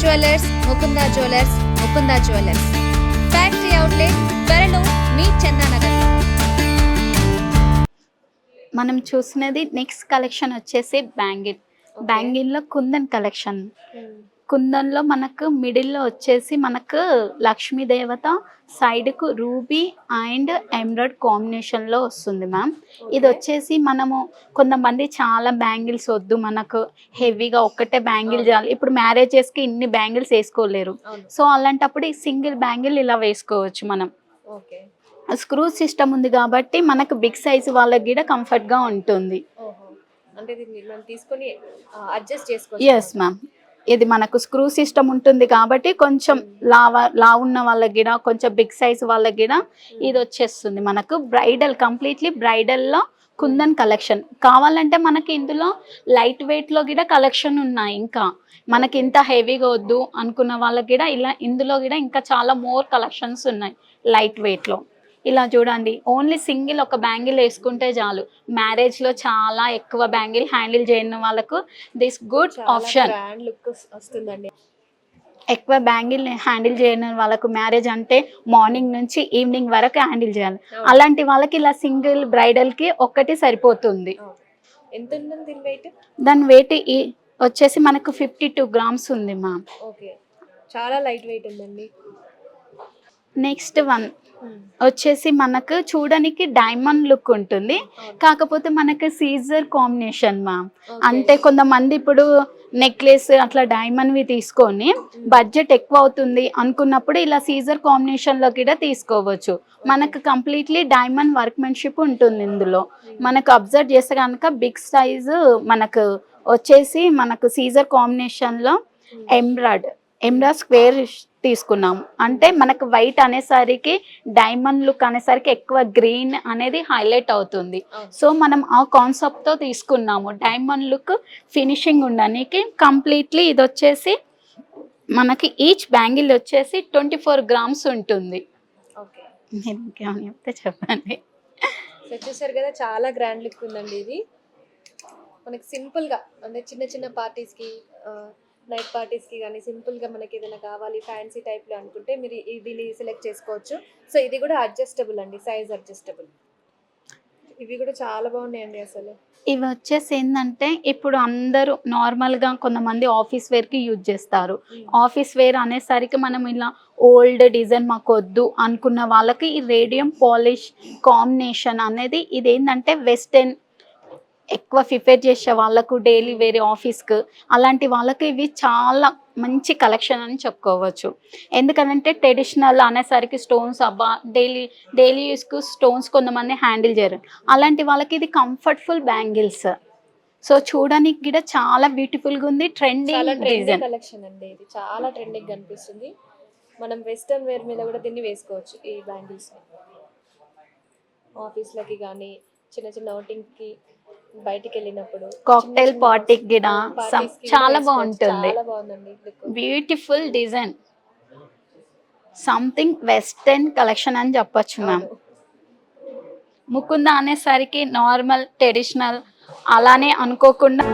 Jewellers Mukunda jewellers Mukunda jewellers. Factory outlet త్వరలో మీ చందానగర్. మనం చూసినది నెక్స్ట్ కలెక్షన్ వచ్చేసి బ్యాంగిల్. బ్యాంగిల్లో కుందన్ కలెక్షన్. కుందన్లో మనకు మిడిల్లో వచ్చేసి మనకు లక్ష్మీ దేవత సైడ్కు రూబీ అండ్ ఎమ్రాయిడ్ కాంబినేషన్లో వస్తుంది మ్యామ్. ఇది వచ్చేసి మనము కొంతమంది చాలా బ్యాంగిల్స్ వద్దు మనకు హెవీగా ఒక్కటే బ్యాంగిల్ చేయాలి. ఇప్పుడు మ్యారేజెస్కి ఇన్ని బ్యాంగిల్స్ వేసుకోలేరు. సో అలాంటప్పుడు ఈ సింగిల్ బ్యాంగిల్ ఇలా వేసుకోవచ్చు మనం. ఓకే. స్క్రూ సిస్టమ్ ఉంది కాబట్టి మనకు బిగ్ సైజ్ వాళ్ళకి కూడా కంఫర్ట్గా ఉంటుంది. అంటే దీన్ని మనం తీసుకొని అడ్జస్ట్ చేసుకోవచ్చు. ఎస్ మ్యామ్ ఇది మనకు స్క్రూ సిస్టమ్ ఉంటుంది కాబట్టి కొంచెం లావ లా ఉన్న వాళ్ళకి కూడా కొంచెం బిగ్ సైజ్ వాళ్ళకి కూడా ఇది వచ్చేస్తుంది. మనకు బ్రైడల్ కంప్లీట్లీ బ్రైడల్లో కుందన్ కలెక్షన్ కావాలంటే మనకి ఇందులో లైట్ వెయిట్లో కూడా కలెక్షన్ ఉన్నాయి ఇంకా. మనకి ఇంత హెవీగా వద్దు అనుకున్న వాళ్ళకి కూడా ఇలా ఇందులో కూడా ఇంకా చాలా మోర్ కలెక్షన్స్ ఉన్నాయి లైట్ వెయిట్లో ఇలా చూడండి. ఓన్లీ సింగిల్ ఒక బ్యాంగిల్ వేసుకుంటే చాలు. మ్యారేజ్లో చాలా ఎక్కువ బ్యాంగిల్ హ్యాండిల్ చేయని వాళ్ళకు దిస్ గుడ్ ఆప్షన్ లుక్ వస్తుందండి. ఎక్కువ బ్యాంగిల్ హ్యాండిల్ చేయని వాళ్ళకు మ్యారేజ్ అంటే మార్నింగ్ నుంచి ఈవినింగ్ వరకు హ్యాండిల్ చేయాలి. అలాంటి వాళ్ళకి ఇలా సింగిల్ బ్రైడల్కి ఒక్కటి సరిపోతుంది. ఎంత దీని వెయిట్ దాని వెయిట్ ఈ వచ్చేసి మనకు ఫిఫ్టీ టూ గ్రామ్స్ ఉంది మ్యామ్ ఓకే. చాలా లైట్ వెయిట్ ఉందండి. నెక్స్ట్ వన్ వచ్చేసి మనకు చూడడానికి డైమండ్ లుక్ ఉంటుంది. కాకపోతే మనకు సీజర్ కాంబినేషన్ మ్యామ్ అంటే కొంతమంది ఇప్పుడు నెక్లెస్ అట్లా డైమండ్వి తీసుకొని బడ్జెట్ ఎక్కువ అవుతుంది అనుకున్నప్పుడు ఇలా సీజర్ కాంబినేషన్లో కూడా తీసుకోవచ్చు. మనకు కంప్లీట్లీ డైమండ్ వర్క్మెన్షిప్ ఉంటుంది ఇందులో. మనకు అబ్జర్వ్ చేస్తే కనుక బిగ్ సైజు మనకు వచ్చేసి మనకు సీజర్ కాంబినేషన్లో ఎంబ్రాయిడ్ ఎంబ్రాయిడ్ స్క్వేర్ తీసుకున్నాము. అంటే మనకు వైట్ అనేసరికి డైమండ్ లుక్ అనేసరికి ఎక్కువ గ్రీన్ అనేది హైలైట్ అవుతుంది. సో మనం ఆ కాన్సెప్ట్తో తీసుకున్నాము. డైమండ్ లుక్ ఫినిషింగ్ ఉండడానికి కంప్లీట్లీ ఇది వచ్చేసి మనకి ఈచ్ బ్యాంగిల్ వచ్చేసి ట్వంటీ ఫోర్ గ్రామ్స్ ఉంటుంది. ఇంకేమైనా చెప్తే చెప్పండి. చూసారు కదా చాలా గ్రాండ్ లుక్ ఉందండి ఇది. మనకి సింపుల్గా అంటే చిన్న చిన్న పార్టీస్కి నైట్ పార్టీస్కి కానీ సింపుల్గా మనకి ఏదైనా కావాలి ఫ్యాన్సీ టైప్లో అనుకుంటే మీరు దీన్ని సెలెక్ట్ చేసుకోవచ్చు. సో ఇది కూడా అడ్జస్టబుల్ అండి సైజ్ అడ్జస్టబుల్. ఇవి కూడా చాలా బాగున్నాయండి అసలు. ఇవి వచ్చేసి ఏంటంటే ఇప్పుడు అందరూ నార్మల్గా కొంతమంది ఆఫీస్ వేర్కి యూజ్ చేస్తారు. ఆఫీస్ వేర్ అనేసరికి మనం ఇలా ఓల్డ్ డిజైన్ మాకు వద్దు అనుకున్న వాళ్ళకి ఈ రేడియం పాలిష్ కాంబినేషన్ అనేది ఇది ఏంటంటే వెస్టర్న్ ఎక్కువ ప్రిపేర్ చేసే వాళ్ళకు డైలీ వేరే ఆఫీస్కి అలాంటి వాళ్ళకి ఇవి చాలా మంచి కలెక్షన్ అని చెప్పుకోవచ్చు. ఎందుకంటే ట్రెడిషనల్ అనేసరికి స్టోన్స్ అబ్బా డైలీ డైలీ యూస్కు స్టోన్స్ కొంతమంది హ్యాండిల్ చేయరు. అలాంటి వాళ్ళకి ఇది కంఫర్ట్ఫుల్ బ్యాంగిల్స్. సో చూడడానికి కూడా చాలా బ్యూటిఫుల్గా ఉంది ట్రెండింగ్ కలెక్షన్ అండి ఇది. చాలా ట్రెండింగ్ కనిపిస్తుంది మనం వెస్టర్న్ వేర్ మీద కూడా దీన్ని వేసుకోవచ్చు ఈ బ్యాంగిల్స్ ఆఫీస్లకి కానీ చిన్న చిన్న outing కి బయటికి వెళ్ళినప్పుడు కాక్టైల్ పార్టీకి కి కూడా చాలా. బాగుంటుంది చాలా బాగుందండి look. Beautiful design something western collection అని చెప్పొచ్చు మ్యామ్. ముకుంద అనేసరికి నార్మల్ ట్రెడిషనల్ అలానే అనుకోకుండా